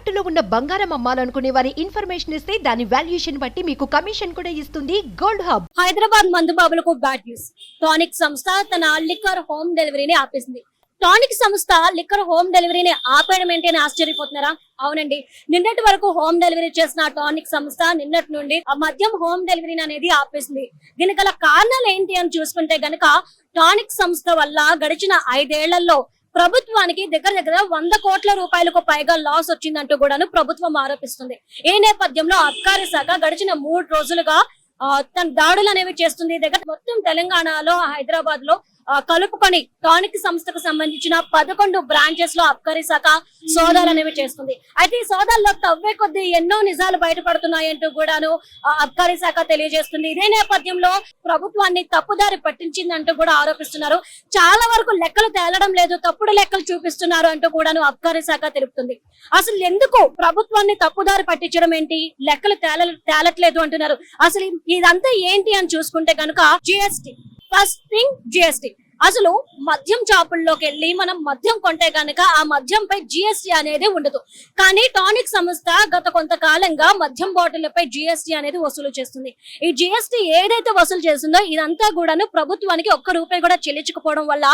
తాకట్టులో ఉన్న బంగారం అమ్మాలనుకునే వారి ఇన్ఫర్మేషన్ ఇస్తే దాని వాల్యుయేషన్ బట్టి మీకు కమిషన్ కూడా ఇస్తుంది. Gold hub. హైదరాబాద్ మందుబాబులకు బ్యాడ్ న్యూస్. టానిక్ సంస్థ తన లిక్కర్ హోమ్ డెలివరీని ఆపేసింది. టానిక్ సంస్థ లిక్కర్ హోమ్ డెలివరీని ఆపేయడం ఏంటి అని ఆశ్చర్యపోతున్నారా? అవునండి. నిన్నటి వరకు హోమ్ డెలివరీ చేసిన టానిక్ సంస్థ నిన్నటి నుండి ఆ మద్యం హోమ్ డెలివరీ అనేది ఆపేసింది. దీనికి గల కారణాలు ఏంటి అని చూసుకుంటే గనక టానిక్ సంస్థ వల్ల గడిచిన ఐదేళ్ళలో ప్రభుత్వానికి దగ్గర దగ్గర వంద కోట్ల రూపాయలకు పైగా లాస్ వచ్చిందంటూ కూడాను ప్రభుత్వం ఆరోపిస్తుంది. ఈ నేపథ్యంలో అబ్కారీ శాఖ గడిచిన మూడు రోజులుగా తన దాడులు అనేవి చేస్తుంది. దగ్గర మొత్తం తెలంగాణలో హైదరాబాద్లో కలుపుకొని టానిక్ సంస్థకు సంబంధించిన పదకొండు బ్రాంచెస్లో అబ్కారీ శాఖ సోదాలు అనేవి చేస్తుంది. అయితే ఈ సోదాల్లో తవ్వే కొద్దీ ఎన్నో నిజాలు బయటపడుతున్నాయంటూ కూడాను అబ్కారీ శాఖ తెలియజేస్తుంది. ఇదే నేపథ్యంలో ప్రభుత్వాన్ని తప్పుదారి పట్టించిందంటూ కూడా ఆరోపిస్తున్నారు. చాలా వరకు లెక్కలు తేలడం లేదు తప్పుడు లెక్కలు చూపిస్తున్నారు అంటూ కూడాను అబ్కారీ శాఖ తెలుపుతుంది. అసలు ఎందుకు ప్రభుత్వాన్ని తప్పుదారి పట్టించడం ఏంటి? లెక్కలు తేల తేలట్లేదు అంటున్నారు. అసలు ఇదంతా ఏంటి అని చూసుకుంటే కనుక జిఎస్టి ఫస్ట్ థింగ్ జిఎస్టి అసలు మద్యం షాపుల్లోకి వెళ్ళి మనం మద్యం కొంటే గనక ఆ మద్యంపై జిఎస్టి అనేది ఉండదు. కానీ టానిక్ సంస్థ గత కొంతకాలంగా మద్యం బాటిళ్ళపై జిఎస్టి అనేది వసూలు చేస్తుంది. ఈ జిఎస్టీ ఏదైతే వసూలు చేస్తుందో ఇదంతా కూడాను ప్రభుత్వానికి ఒక్క రూపాయి కూడా చెల్లించకపోవడం వల్ల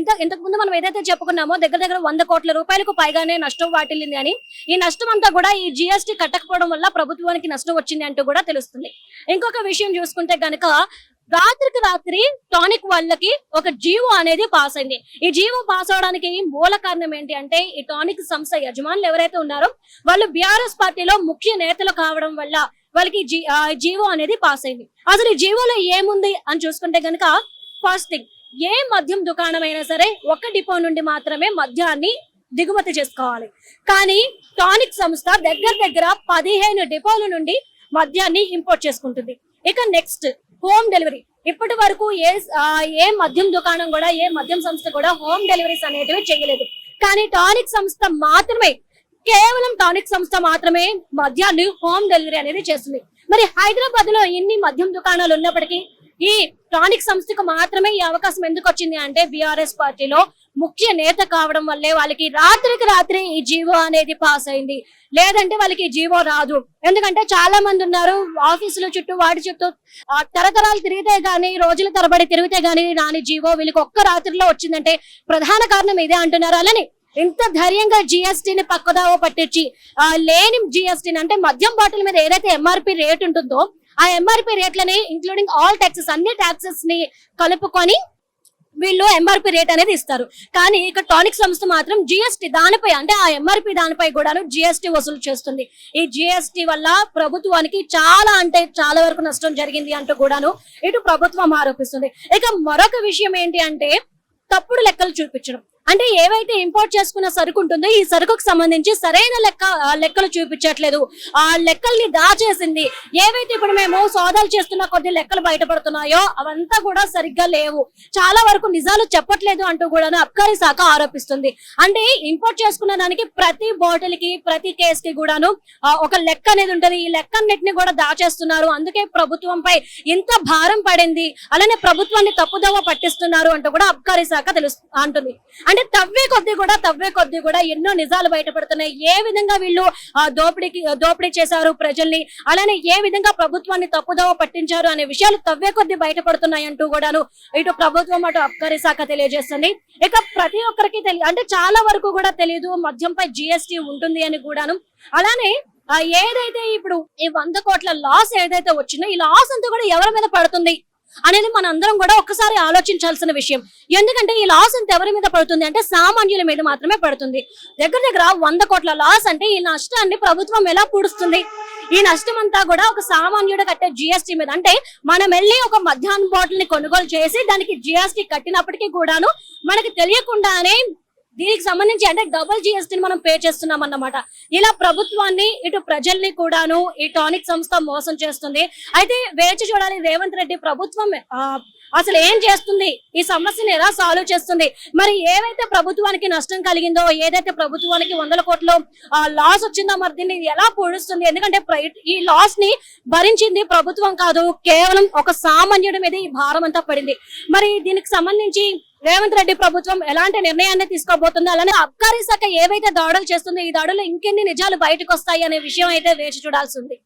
ఇంత ఇంతకు ముందు మనం ఏదైతే చెప్పుకున్నామో దగ్గర దగ్గర వంద కోట్ల రూపాయలకు పైగానే నష్టం వాటిల్లింది అని ఈ నష్టం అంతా కూడా ఈ జిఎస్టి కట్టకపోవడం వల్ల ప్రభుత్వానికి నష్టం వచ్చింది అంటూ కూడా తెలుస్తుంది. ఇంకొక విషయం చూసుకుంటే గనక రాత్రికి రాత్రి టానిక్ వాళ్ళకి ఒక జీవో అనేది పాస్ అయింది. ఈ జీవో పాస్ అవడానికి మూల కారణం ఏంటి అంటే ఈ టానిక్ సంస్థ యజమానులు ఎవరైతే ఉన్నారో వాళ్ళు బీఆర్ఎస్ పార్టీలో ముఖ్య నేతలు కావడం వల్ల వాళ్ళకి జీ- జీవో అనేది పాస్ అయింది. అసలు ఈ జీవోలో ఏముంది అని చూసుకుంటే గనక ఫస్ట్ థింగ్ ఏ మద్యం దుకాణం అయినా సరే ఒక డిపో నుండి మాత్రమే మద్యాన్ని దిగుమతి చేసుకోవాలి. కానీ టానిక్ సంస్థ దగ్గర దగ్గర పదిహేను డిపోల నుండి మద్యాన్ని ఇంపోర్ట్ చేసుకుంటుంది. ఇక నెక్స్ట్ హోమ్ డెలివరీ. ఇప్పటి వరకు ఏ ఏ మద్యం దుకాణం కూడా ఏ మద్యం సంస్థ కూడా హోమ్ డెలివరీస్ అనేటివి చేయలేదు. కానీ టానిక్ సంస్థ మాత్రమే కేవలం టానిక్ సంస్థ మాత్రమే మద్యాన్ని హోమ్ డెలివరీ అనేది చేస్తుంది. మరి హైదరాబాద్లో ఎన్ని మద్యం దుకాణాలు ఉన్నప్పటికీ ఈ టానిక్ సంస్థకు మాత్రమే ఈ అవకాశం ఎందుకు వచ్చింది అంటే బీఆర్ఎస్ పార్టీలో ముఖ్య నేత కావడం వల్లే వాళ్ళకి రాత్రికి రాత్రి ఈ జీవో అనేది పాస్ అయింది. లేదంటే వాళ్ళకి జీవో రాదు. ఎందుకంటే చాలా మంది ఉన్నారు ఆఫీసుల చుట్టూ వాటి చుట్టూ తరతరాలు తిరిగితే గానీ రోజుల తరబడి తిరిగితే గానీ నాని జీవో వీళ్ళకి ఒక్క రాత్రిలో వచ్చిందంటే ప్రధాన కారణం ఇదే అంటున్నారు. అలానే ఇంత ధైర్యంగా జిఎస్టీని పక్కదావో పట్టించి ఆ, లేని జిఎస్టీని అంటే మద్యం బాటిల్ మీద ఏదైతే ఎంఆర్పి రేట్ ఉంటుందో ఆ ఎంఆర్పి రేట్లని ఇంక్లూడింగ్ ఆల్ ట్యాక్సెస్ అన్ని ట్యాక్సెస్ని కలుపుకొని వీళ్ళు ఎంఆర్పి రేట్ అనేది ఇస్తారు. కానీ ఇక్కడ టానిక్ సంస్థ మాత్రం జిఎస్టి దానిపై అంటే ఆ ఎంఆర్పి దానిపై కూడాను జిఎస్టి వసూలు చేస్తుంది. ఈ జిఎస్టి వల్ల ప్రభుత్వానికి చాలా అంటే చాలా వరకు నష్టం జరిగింది అంటూ కూడాను ఇటు ప్రభుత్వం ఆరోపిస్తుంది. ఇక మరొక విషయం ఏంటి అంటే తప్పుడు లెక్కలు చూపించడం. అంటే ఏవైతే ఇంపోర్ట్ చేసుకున్న సరుకు ఉంటుందో ఈ సరుకుకు సంబంధించి సరైన లెక్క లెక్కలు చూపించట్లేదు. ఆ లెక్కల్ని దాచేసింది. ఏవైతే ఇప్పుడు మేము సోదాలు చేస్తున్న కొద్ది లెక్కలు బయటపడుతున్నాయో అవంతా కూడా సరిగ్గా లేవు. చాలా వరకు నిజాలు చెప్పట్లేదు అంటూ కూడా అబ్కారీ శాఖ ఆరోపిస్తుంది. అంటే ఇంపోర్ట్ చేసుకున్న దానికి ప్రతి బాటిల్కి ప్రతి కేస్కి కూడాను ఒక లెక్క అనేది ఉంటది. ఈ లెక్కన్నిటిని కూడా దాచేస్తున్నారు. అందుకే ప్రభుత్వంపై ఇంత భారం పడింది. అలానే ప్రభుత్వాన్ని తప్పుదోవ పట్టిస్తున్నారు అంటూ కూడా అబ్కారీ శాఖ తెలుసు అంటుంది. అంటే తవ్వే కొద్దీ కూడా తవ్వే కొద్దీ కూడా ఎన్నో నిజాలు బయటపడుతున్నాయి. ఏ విధంగా వీళ్ళు దోపిడీకి దోపిడీ చేశారు ప్రజల్ని అలానే ఏ విధంగా ప్రభుత్వాన్ని తప్పుదోవ పట్టించారు అనే విషయాలు తవ్వే కొద్దీ బయటపడుతున్నాయి అంటూ కూడాను ఇటు ప్రభుత్వం అటు అబ్కారీ శాఖ తెలియజేస్తుంది. ఇక ప్రతి ఒక్కరికి తెలియ అంటే చాలా వరకు కూడా తెలియదు మద్యంపై జిఎస్టి ఉంటుంది అని కూడాను. అలానే ఏదైతే ఇప్పుడు ఈ వంద కోట్ల లాస్ ఏదైతే వచ్చిందో ఈ లాస్ అంతా కూడా ఎవరి మీద పడుతుంది? అనేది మనందరం కూడా ఒక్కసారి ఆలోచించాల్సిన విషయం. ఎందుకంటే ఈ లాస్ అంత ఎవరి మీద పడుతుంది అంటే సామాన్యుల మీద మాత్రమే పడుతుంది. దగ్గర దగ్గర వంద కోట్ల లాస్ అంటే ఈ నష్టాన్ని ప్రభుత్వం ఎలా పూడుస్తుంది? ఈ నష్టం అంతా కూడా ఒక సామాన్యుడు కట్టే జిఎస్టీ మీద. అంటే మనం వెళ్ళి ఒక మధ్యాహ్నం బాటిల్ని కొనుగోలు చేసి దానికి జిఎస్టీ కట్టినప్పటికీ కూడాను మనకి తెలియకుండానే దీనికి సంబంధించి అంటే డబుల్ జిఎస్టీని మనం పే చేస్తున్నాం అన్నమాట ఇలా ప్రభుత్వాన్ని ఇటు ప్రజల్ని కూడాను ఈ టానిక్ సంస్థ మోసం చేస్తుంది. అయితే వేచి చూడాలి రేవంత్ రెడ్డి ప్రభుత్వం అసలు ఏం చేస్తుంది? ఈ సమస్యను ఎలా సాల్వ్ చేస్తుంది? మరి ఏవైతే ప్రభుత్వానికి నష్టం కలిగిందో ఏదైతే ప్రభుత్వానికి వందల కోట్లు లాస్ వచ్చిందో మరి దీన్ని ఎలా పూడుస్తుంది? ఎందుకంటే ఈ లాస్ని భరించింది ప్రభుత్వం కాదు కేవలం ఒక సామాన్యుడి మీద ఈ భారం అంతా పడింది. మరి దీనికి సంబంధించి రేవంత్ రెడ్డి ప్రభుత్వం ఎలాంటి నిర్ణయాన్ని తీసుకోబోతుంది అలానే అబ్కారీ శాఖ ఏవైతే దాడులు చేస్తుందో ఈ దాడులు ఇంకెన్ని నిజాలు బయటకు వస్తాయి అనే విషయం అయితే వేచి చూడాల్సింది